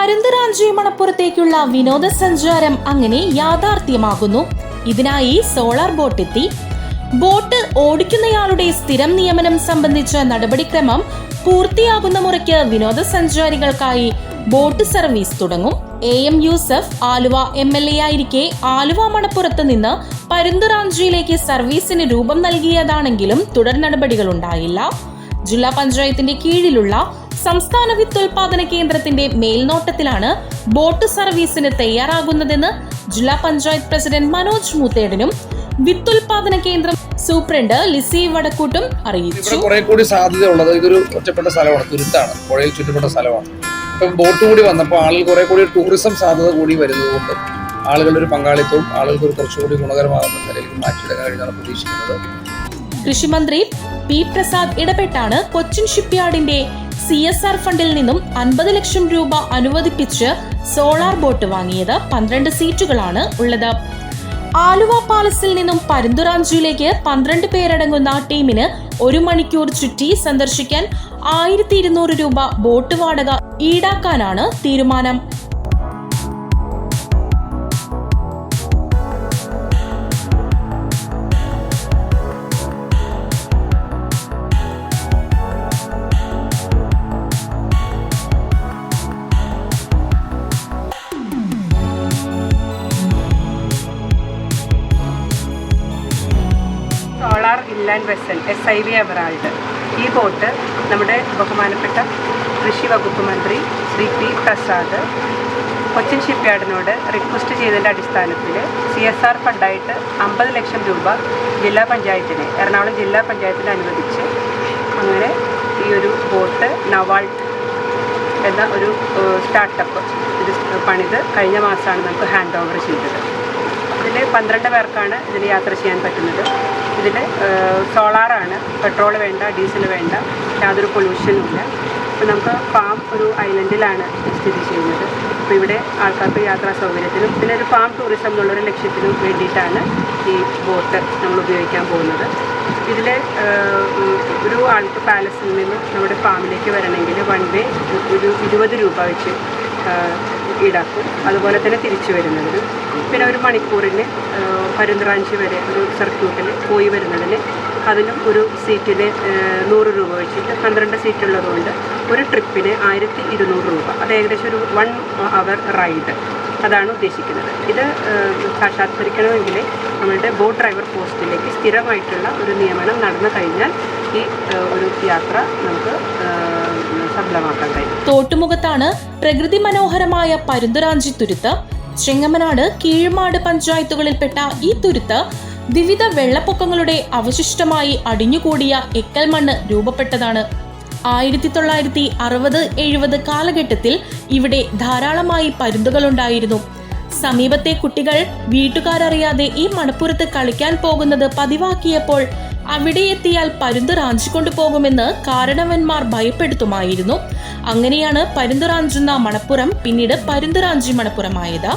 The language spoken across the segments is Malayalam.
പരുന്തുറാഞ്ചി മണപ്പുറത്തേക്കുള്ള വിനോദസഞ്ചാരം അങ്ങനെ യാഥാർത്ഥ്യമാകുന്നു. ഇതിനായി സോളാർ ബോട്ട് എത്തി ബോട്ട് ഓടിക്കുന്നയാളുടെ സ്ഥിരം നിയമനം സംബന്ധിച്ച നടപടിക്രമം പൂർത്തിയാകുന്ന മുറയ്ക്ക് വിനോദസഞ്ചാരികൾക്കായി ബോട്ട് സർവീസ് തുടങ്ങും. A M Yusuf Aluva M L A ആയിരിക്കെ Aluva മണപ്പുറത്ത് നിന്ന് പരുന്തുറാഞ്ചിയിലേക്ക് സർവീസിന് രൂപം നൽകിയതാണെങ്കിലും തുടർ നടപടികൾ ഉണ്ടായില്ല ജില്ലാ പഞ്ചായത്തിന്റെ കീഴിലുള്ള സംസ്ഥാന വിത്തുൽപാദന കേന്ദ്രത്തിന്റെ മേൽനോട്ടത്തിലാണ് ബോട്ട് സർവീസിന് തയ്യാറാകുന്നതെന്ന് ജില്ലാ പഞ്ചായത്ത് പ്രസിഡന്റ് മനോജ് മൂത്തേടനും വിത്തുൽപാദന കേന്ദ്രം സൂപ്രണ്ട് ലിസി വടക്കൂട്ടും അറിയിച്ചു. കുറെ കൂടി സാധ്യത ഉള്ളത് ഇതൊരു ഒറ്റപ്പെട്ട സ്ഥലമാണ്. തുരുത്താണ്. പുഴയിൽ ചുറ്റപ്പെട്ട സ്ഥലമാണ്. ഇപ്പം ബോട്ട് കൂടി വന്നപ്പോൾ ആളുകൾ കുറെ കൂടി ടൂറിസം സാധ്യത കൂടി വരുന്നതുകൊണ്ട് ആളുകളുടെ ഒരു പങ്കാളിത്തവും ആളുകൾക്ക് ഒരു കുറച്ചുകൂടി ഗുണകരമാകുന്ന നിലയിൽ മാറ്റിയെടുക്കാൻ കഴിയുന്നതാണ് പ്രതീക്ഷിക്കുന്നത്. കൃഷിമന്ത്രി പി പ്രസാദ് ഇടപെട്ടാണ് കൊച്ചിൻ ഷിപ്പ്യാർഡിന്റെ സി എസ് ആർ ഫണ്ടിൽ നിന്നും അൻപത് ലക്ഷം രൂപ അനുവദിപ്പിച്ച് സോളാർ ബോട്ട് വാങ്ങിയത് പന്ത്രണ്ട് സീറ്റുകളാണ് ഉള്ളത്. ആലുവ പാലസിൽ നിന്നും പരുന്തുറാഞ്ചിയിലേക്ക് പന്ത്രണ്ട് പേരടങ്ങുന്ന ടീമിന് ഒരു മണിക്കൂർ ചുറ്റി സന്ദർശിക്കാൻ ആയിരത്തി ഇരുന്നൂറ് രൂപ ബോട്ട് വാടക ഈടാക്കാനാണ് തീരുമാനം. Solar inland vessel S I V എവറാൾഡ് ഈ ബോട്ട് നമ്മുടെ ബഹുമാനപ്പെട്ട കൃഷി വകുപ്പ് മന്ത്രി ശ്രീ പി പ്രസാദ് കൊച്ചിൻ ഷിപ്പ്യാർഡിനോട് റിക്വസ്റ്റ് ചെയ്തതിന്റെ അടിസ്ഥാനത്തിൽ സി എസ് ആർ ഫണ്ടായിട്ട് അമ്പത് ലക്ഷം രൂപ ജില്ലാ പഞ്ചായത്തിന് എറണാകുളം ജില്ലാ പഞ്ചായത്തിന് അനുവദിച്ച് അങ്ങനെ ഈ ഒരു ബോട്ട് നവാൾട്ട് എന്ന ഒരു സ്റ്റാർട്ടപ്പ് ഇത് പണിത് കഴിഞ്ഞ മാസമാണ് നമുക്ക് ഹാൻഡ് ഓവർ ചെയ്തത്. ഇതിൽ പന്ത്രണ്ട് പേർക്കാണ് ഇതിൽ യാത്ര ചെയ്യാൻ പറ്റുന്നത്. ഇതിൽ സോളാറാണ്. പെട്രോൾ വേണ്ട ഡീസൽ വേണ്ട യാതൊരു പൊല്യൂഷനും ഇല്ല. അപ്പോൾ നമുക്ക് ഫാം ഒരു ഐലൻഡിലാണ് സ്ഥിതി ചെയ്യുന്നത്. അപ്പോൾ ഇവിടെ ആൾക്കാർക്ക് യാത്രാ സൗകര്യത്തിനും പിന്നെ ഒരു ഫാം ടൂറിസം എന്നുള്ളൊരു ലക്ഷ്യത്തിനും വേണ്ടിയിട്ടാണ് ഈ ബോട്ട് നമ്മൾ ഉപയോഗിക്കാൻ പോകുന്നത്. ഇതിൽ ഒരു ആൾക്ക് പാലസിൽ നിന്ന് നമ്മുടെ ഫാമിലേക്ക് വരണമെങ്കിൽ വൺ വേ ഒരു ഇരുപത് രൂപ വെച്ച് ഈടാക്കും. അതുപോലെ തന്നെ തിരിച്ചു വരുന്നതിന്. പിന്നെ ഒരു മണിക്കൂറിന് പരുന്തറാഞ്ചി വരെ ഒരു സർക്യൂട്ടിൽ പോയി വരുന്നതിന് അതിനും ഒരു സീറ്റിന് നൂറ് രൂപ വെച്ചിട്ട് പന്ത്രണ്ട് സീറ്റ് ഉള്ളതുകൊണ്ട് ഒരു ട്രിപ്പിന് ആയിരത്തി ഇരുന്നൂറ് രൂപ. അത് ഏകദേശം ഒരു വൺ അവർ റൈഡ് അതാണ് ഉദ്ദേശിക്കുന്നത്. ഇത് സാക്ഷാത്കരിക്കണമെങ്കിൽ നമ്മളുടെ ബോട്ട് ഡ്രൈവർ പോസ്റ്റിലേക്ക് സ്ഥിരമായിട്ടുള്ള ഒരു നിയമനം നടന്നു കഴിഞ്ഞാൽ ഒരു യാത്ര നമുക്ക് സഫലമാക്കാൻ കഴിയും. തോട്ടുമുഖത്താണ് പ്രകൃതി മനോഹരമായ പരുന്തുറാഞ്ചി തുരുത്ത്. ചെങ്ങമനാട് കീഴ്മാട് പഞ്ചായത്തുകളിൽപ്പെട്ട ഈ തുരുത്ത് വിവിധ വെള്ളപ്പൊക്കങ്ങളുടെ അവശിഷ്ടമായി അടിഞ്ഞുകൂടിയ എക്കൽ മണ്ണ് രൂപപ്പെട്ടതാണ്. ആയിരത്തി തൊള്ളായിരത്തി അറുപത് എഴുപത് കാലഘട്ടത്തിൽ ഇവിടെ ധാരാളമായി പരുന്തുകളുണ്ടായിരുന്നു. സമീപത്തെ കുട്ടികൾ വീട്ടുകാരറിയാതെ ഈ മണപ്പുറത്ത് കളിക്കാൻ പോകുന്നത് പതിവാക്കിയപ്പോൾ അവിടെ എത്തിയാൽ പരുന്ത് റാഞ്ചിക്കൊണ്ടു പോകുമെന്ന് കാരണവന്മാർ ഭയപ്പെടുത്തുമായിരുന്നു. അങ്ങനെയാണ് പരുന്ത് റാഞ്ചുന്ന മണപ്പുറം പിന്നീട് പരുന്ത് റാഞ്ചി മണപ്പുറമായത്.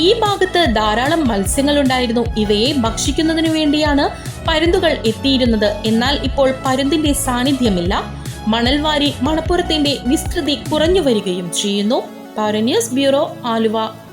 ഈ ഭാഗത്ത് ധാരാളം മത്സ്യങ്ങൾ ഉണ്ടായിരുന്നു ഇവയെ ഭക്ഷിക്കുന്നതിനു വേണ്ടിയാണ് പരുന്തുകൾ എത്തിയിരുന്നത്. എന്നാൽ ഇപ്പോൾ പരുന്തിന്റെ സാന്നിധ്യമില്ല. മണൽവാരി മണപ്പുറത്തിന്റെ വിസ്തൃതി കുറഞ്ഞു വരികയും ചെയ്യുന്നു. Power bureau Aluva.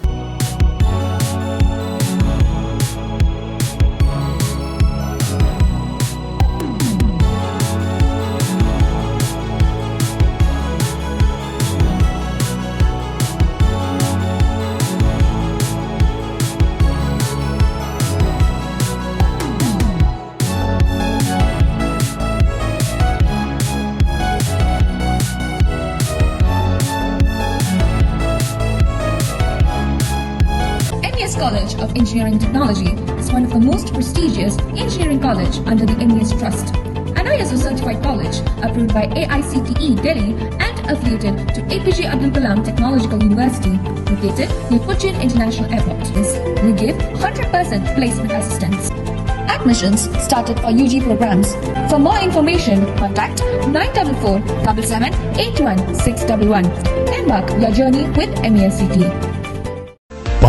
MES College of Engineering Technology is one of the most prestigious engineering college under the MES Trust. An ISO certified college approved by AICTE Delhi and affiliated to APJ Abdul Kalam Technological University located near Cochin International Airport. We give 100% placement assistance. Admissions started for UG programs. For more information, contact 944 77 81 611. Embark your journey with MESCT.